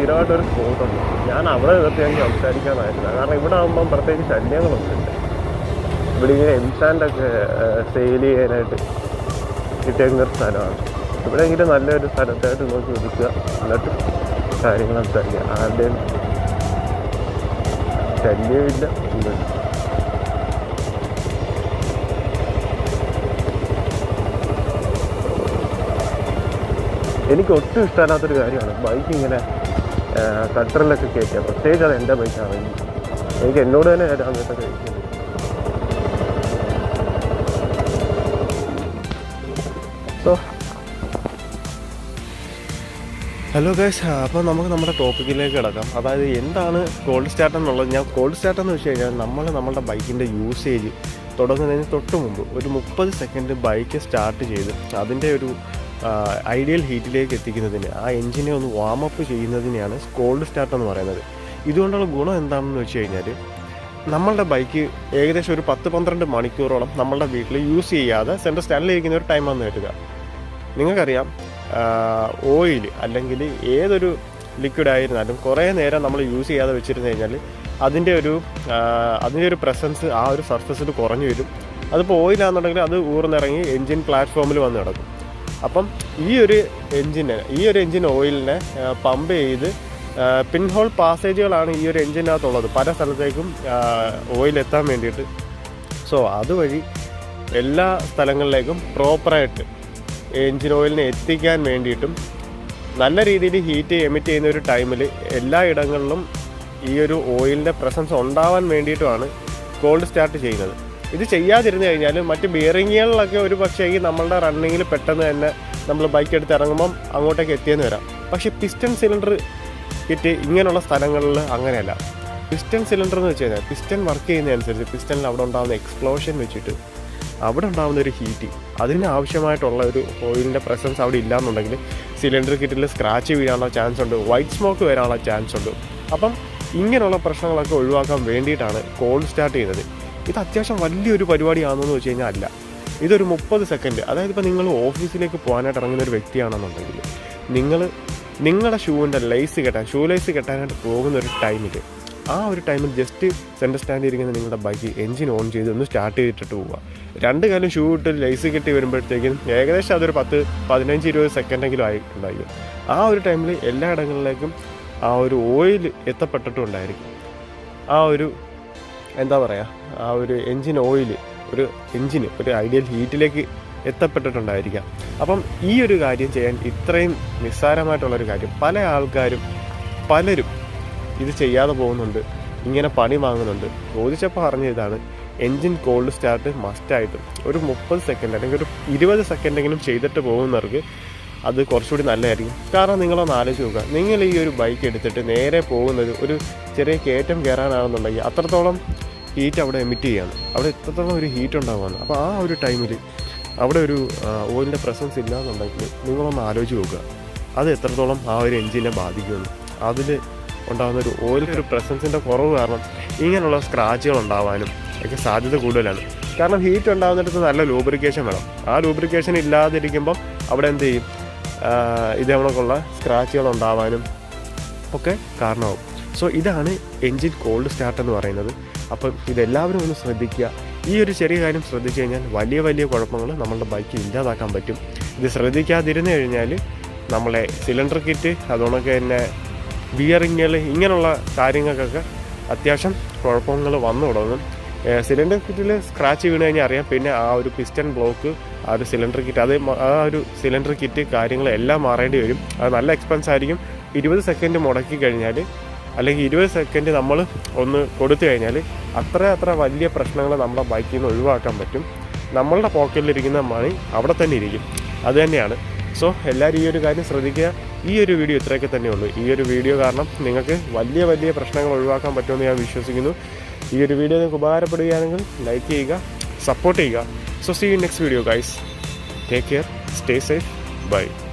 സ്വന്തമായിട്ടൊരു സ്പോട്ടുണ്ട് ഞാൻ അവിടെ നിർത്തി എനിക്ക് സംസാരിക്കാനായിട്ടില്ല. കാരണം ഇവിടെ ആകുമ്പം പ്രത്യേകിച്ച് ശല്യങ്ങളൊന്നും ഇല്ല. ഇവിടെ ഇങ്ങനെ എംസാൻഡൊക്കെ സെയിൽ ചെയ്യാനായിട്ട് കിട്ടിയേക്കുന്ന ഒരു സ്ഥലമാണ്. ഇവിടെ എങ്കിലും നല്ലൊരു സ്ഥലത്തായിട്ട് നോക്കി ഒതുക്കുക എന്നിട്ട് കാര്യങ്ങൾ സംസാരിക്കുക. ആരുടെയും ശല്യമില്ല. ഒന്നുമില്ല എനിക്ക് ഒട്ടും ഇഷ്ടമല്ലാത്തൊരു കാര്യമാണ്. ബൈക്ക് ഇങ്ങനെ കട്ടറിലൊക്കെ കയറ്റുക പ്രത്യേകിച്ച് അത് എന്റെ ബൈക്കാണെങ്കിൽ എനിക്ക് എന്നോട് തന്നെ അങ്ങനത്തെ കഴിക്കുന്നത് സോ ഹലോ ഗൈസ് അപ്പോൾ നമുക്ക് നമ്മുടെ ടോപ്പിക്കിലേക്ക് കിടക്കാം. അതായത് എന്താണ് കോൾഡ് സ്റ്റാർട്ട് എന്നുള്ളത്? ഞാൻ കോൾഡ് സ്റ്റാർട്ട് എന്ന് വെച്ച് കഴിഞ്ഞാൽ നമ്മൾ നമ്മുടെ ബൈക്കിന്റെ യൂസേജ് തുടങ്ങുന്നതിന് തൊട്ട് മുമ്പ് ഒരു മുപ്പത് സെക്കൻഡ് ബൈക്ക് സ്റ്റാർട്ട് ചെയ്ത് അതിന്റെ ഒരു ഐഡിയൽ ഹീറ്റിലേക്ക് എത്തിക്കുന്നതിന് ആ എഞ്ചിനെ ഒന്ന് വാമപ്പ് ചെയ്യുന്നതിനെയാണ് കോൾഡ് സ്റ്റാർട്ട് എന്ന് പറയുന്നത്. ഇതുകൊണ്ടുള്ള ഗുണം എന്താണെന്ന് വെച്ച് കഴിഞ്ഞാൽ നമ്മളുടെ ബൈക്ക് ഏകദേശം ഒരു പത്ത് പന്ത്രണ്ട് മണിക്കൂറോളം നമ്മളുടെ വീട്ടിൽ യൂസ് ചെയ്യാതെ സെൻട്രൽ സ്റ്റാൻഡിലിരിക്കുന്ന ഒരു ടൈം ടൈമാണെന്ന് വരിക നിങ്ങൾക്കറിയാം ഓയിൽ അല്ലെങ്കിൽ ഏതൊരു ലിക്വിഡ് ആയിരുന്നാലും കുറേ നേരം നമ്മൾ യൂസ് ചെയ്യാതെ വെച്ചിരുന്നു കഴിഞ്ഞാൽ അതിന്റെ ഒരു അതിന്റെ ഒരു പ്രസൻസ് ആ ഒരു സർഫസിൽ കുറഞ്ഞു വരും. അതിപ്പോൾ ഓയിലാണെന്നുണ്ടെങ്കിൽ അത് ഊർന്നിറങ്ങി എൻജിൻ പ്ലാറ്റ്ഫോമിൽ വന്ന് കിടക്കും. അപ്പം ഈ ഒരു എൻജിനെ ഈ ഒരു എൻജിൻ ഓയിലിനെ പമ്പ് ചെയ്ത് പിൻഹോൾ പാസേജുകളാണ് ഈ ഒരു എൻജിനകത്തുള്ളത് പല സ്ഥലത്തേക്കും ഓയിൽ എത്താൻ വേണ്ടിയിട്ട്. സോ അതുവഴി എല്ലാ സ്ഥലങ്ങളിലേക്കും പ്രോപ്പറായിട്ട് എൻജിൻ ഓയിലിനെ എത്തിക്കാൻ വേണ്ടിയിട്ടും നല്ല രീതിയിൽ ഹീറ്റ് എമിറ്റ് ചെയ്യുന്ന ഒരു ടൈമിൽ എല്ലാ ഇടങ്ങളിലും ഈ ഒരു ഓയിലിന്റെ പ്രസൻസ് ഉണ്ടാവാൻ വേണ്ടിയിട്ടുമാണ് കോൾഡ് സ്റ്റാർട്ട് ചെയ്യുന്നത്. ഇത് ചെയ്യാതിരുന്നു കഴിഞ്ഞാൽ മറ്റ് ബിയറിങ്ങുകളിലൊക്കെ ഒരു പക്ഷേ ഈ നമ്മളുടെ റണ്ണിങ്ങിൽ പെട്ടെന്ന് തന്നെ നമ്മൾ ബൈക്ക് എടുത്ത് ഇറങ്ങുമ്പം അങ്ങോട്ടേക്ക് എത്തിയെന്ന് വരാം. പക്ഷേ പിസ്റ്റൺ സിലിണ്ടർ കിറ്റ് ഇങ്ങനെയുള്ള സ്ഥലങ്ങളിൽ അങ്ങനെയല്ല. പിസ്റ്റൺ സിലിണ്ടർ എന്ന് വെച്ച് കഴിഞ്ഞാൽ പിസ്റ്റൺ വർക്ക് ചെയ്യുന്നതനുസരിച്ച് പിസ്റ്റണിൽ അവിടെ ഉണ്ടാകുന്ന എക്സ്പ്ലോഷൻ വെച്ചിട്ട് അവിടെ ഉണ്ടാകുന്ന ഒരു ഹീറ്റ് അതിന് ആവശ്യമായിട്ടുള്ള ഒരു ഓയിലിന്റെ പ്രസൻസ് അവിടെ ഇല്ലാന്നുണ്ടെങ്കിൽ സിലിണ്ടർ കിറ്റിൽ സ്ക്രാച്ച് വീഴാനുള്ള ചാൻസ് ഉണ്ട്. വൈറ്റ് സ്മോക്ക് വരാനുള്ള ചാൻസ് ഉണ്ട്. അപ്പം ഇങ്ങനെയുള്ള പ്രശ്നങ്ങളൊക്കെ ഒഴിവാക്കാൻ വേണ്ടിയിട്ടാണ് കോൾ സ്റ്റാർട്ട് ചെയ്യുന്നത്. ഇത് അത്യാവശ്യം വലിയൊരു പരിപാടിയാണെന്ന് വെച്ച് കഴിഞ്ഞാൽ അല്ല. ഇതൊരു മുപ്പത് സെക്കൻഡ് അതായത് ഇപ്പോൾ നിങ്ങൾ ഓഫീസിലേക്ക് പോകാനായിട്ട് ഇറങ്ങുന്ന ഒരു വ്യക്തിയാണെന്നുണ്ടെങ്കിൽ നിങ്ങൾ നിങ്ങളുടെ ഷൂവിന്റെ ലൈസ് കെട്ടാൻ ഷൂ ലൈസ് കെട്ടാനായിട്ട് പോകുന്ന ഒരു ടൈമിൽ ആ ഒരു ടൈമിൽ ജസ്റ്റ് സെന്റർ സ്റ്റാൻഡ് ഇരിക്കുന്ന നിങ്ങളുടെ ബൈക്ക് എഞ്ചിൻ ഓൺ ചെയ്ത് ഒന്ന് സ്റ്റാർട്ട് ചെയ്തിട്ട് പോവുക. രണ്ട് കാലം ഷൂ ഇട്ട് ലൈസ് കെട്ടി വരുമ്പോഴത്തേക്കും ഏകദേശം അതൊരു പത്ത് പതിനഞ്ച് ഇരുപത് സെക്കൻഡെങ്കിലും ആയിട്ടുണ്ടായിരിക്കും ആ ഒരു ടൈമിൽ എല്ലായിടങ്ങളിലേക്കും ആ ഒരു ഓയിൽ എത്തപ്പെട്ടിട്ടുണ്ടായിരിക്കും. ആ ഒരു എന്താ പറയുക ആ ഒരു എൻജിൻ ഓയിൽ ഒരു എൻജിന് ഒരു ഐഡിയൽ ഹീറ്റിലേക്ക് എത്തപ്പെട്ടിട്ടുണ്ടായിരിക്കാം. അപ്പം ഈ ഒരു കാര്യം ചെയ്യാൻ ഇത്രയും നിസ്സാരമായിട്ടുള്ളൊരു കാര്യം പല ആൾക്കാരും പലരും ഇത് ചെയ്യാതെ പോകുന്നുണ്ട് ഇങ്ങനെ പണി വാങ്ങുന്നുണ്ട്. ചോദിച്ചപ്പോൾ പറഞ്ഞ ഇതാണ് എൻജിൻ കോൾഡ് സ്റ്റാർട്ട് മസ്റ്റായിട്ടും ഒരു മുപ്പത് സെക്കൻഡ് അല്ലെങ്കിൽ ഒരു ഇരുപത് സെക്കൻഡെങ്കിലും ചെയ്തിട്ട് പോകുന്നവർക്ക് അത് കുറച്ചുകൂടി നല്ലതായിരിക്കും. കാരണം നിങ്ങളൊന്ന് ആലോചിച്ച് നോക്കുക. നിങ്ങൾ ഈ ഒരു ബൈക്ക് എടുത്തിട്ട് നേരെ പോകുന്നത് ഒരു ചെറിയ കയറ്റം കയറാനാണെന്നുണ്ടെങ്കിൽ അത്രത്തോളം ഹീറ്റ് അവിടെ എമിറ്റ് ചെയ്യാണ്. അവിടെ എത്രത്തോളം ഒരു ഹീറ്റ് ഉണ്ടാകുകയാണ് അപ്പോൾ ആ ഒരു ടൈമിൽ അവിടെ ഒരു ഓയിലിന്റെ പ്രസൻസ് ഇല്ല എന്നുണ്ടെങ്കിൽ നിങ്ങളൊന്ന് ആലോചിച്ച് നോക്കുക. അത് എത്രത്തോളം ആ ഒരു എൻജിനെ ബാധിക്കുമെന്ന്. അതിൽ ഉണ്ടാകുന്ന ഒരു ഓയിലിന്റെ ഒരു പ്രസൻസിന്റെ കുറവ് കാരണം ഇങ്ങനെയുള്ള സ്ക്രാച്ചുകൾ ഉണ്ടാവാനും ഒക്കെ സാധ്യത കൂടുതലാണ്. കാരണം ഹീറ്റ് ഉണ്ടാകുന്നിടത്ത് നല്ല ലൂബ്രിക്കേഷൻ വേണം. ആ ലൂബ്രിക്കേഷൻ ഇല്ലാതിരിക്കുമ്പം അവിടെ എന്ത് ചെയ്യും? ആഹ് ഇതേകണക്കുള്ള സ്ക്രാച്ചുകൾ ഉണ്ടാവാനും ഒക്കെ കാരണമാവും. സോ ഇതാണ് എൻജിൻ കോൾഡ് സ്റ്റാർട്ട് എന്ന് പറയുന്നത്. അപ്പം ഇതെല്ലാവരും ഒന്ന് ശ്രദ്ധിക്കുക. ഈ ഒരു ചെറിയ കാര്യം ശ്രദ്ധിച്ചു കഴിഞ്ഞാൽ വലിയ വലിയ കുഴപ്പങ്ങൾ നമ്മളുടെ ബൈക്ക് ഇല്ലാതാക്കാൻ പറ്റും. ഇത് ശ്രദ്ധിക്കാതിരുന്നു കഴിഞ്ഞാൽ നമ്മളെ സിലിണ്ടർ കിറ്റ് അതുകൊണ്ടൊക്കെ തന്നെ ബിയറിങ്ങുകൾ ഇങ്ങനെയുള്ള കാര്യങ്ങൾക്കൊക്കെ അത്യാവശ്യം കുഴപ്പങ്ങൾ വന്നു തുടങ്ങും സിലിണ്ടർ കിറ്റിൽ സ്ക്രാച്ച് വീണ് കഴിഞ്ഞാൽ അറിയാം. പിന്നെ ആ ഒരു പിസ്റ്റൺ ബ്ലോക്ക് ആ ഒരു സിലിണ്ടർ കിറ്റ് അത് ആ ഒരു സിലിണ്ടർ കിറ്റ് കാര്യങ്ങളെല്ലാം മാറേണ്ടി വരും. അത് നല്ല എക്സ്പെൻസ് ആയിരിക്കും. ഇരുപത് സെക്കൻഡ് മുടക്കി കഴിഞ്ഞാൽ അല്ലെങ്കിൽ ഇരുപത് സെക്കൻഡ് നമ്മൾ ഒന്ന് കൊടുത്തു കഴിഞ്ഞാൽ അത്ര അത്ര വലിയ പ്രശ്നങ്ങൾ നമ്മുടെ ബൈക്കിൽ നിന്ന് ഒഴിവാക്കാൻ പറ്റും. നമ്മളുടെ പോക്കറ്റിലിരിക്കുന്ന മണി അവിടെ തന്നെ ഇരിക്കും. അത് തന്നെയാണ്. സോ എല്ലാവരും ഈ ഒരു കാര്യം ശ്രദ്ധിക്കുക. ഈ ഒരു വീഡിയോ ഇത്രയൊക്കെ തന്നെയുള്ളൂ ഈ ഒരു വീഡിയോ കാരണം നിങ്ങൾക്ക് വലിയ വലിയ പ്രശ്നങ്ങൾ ഒഴിവാക്കാൻ പറ്റുമെന്ന് ഞാൻ വിശ്വസിക്കുന്നു. ഈ ഒരു വീഡിയോ നിങ്ങൾക്ക് ഉപകാരപ്പെടുകയാണെങ്കിൽ ലൈക്ക് ചെയ്യുക സപ്പോർട്ട് ചെയ്യുക. So see you next video guys. Take care, stay safe, bye.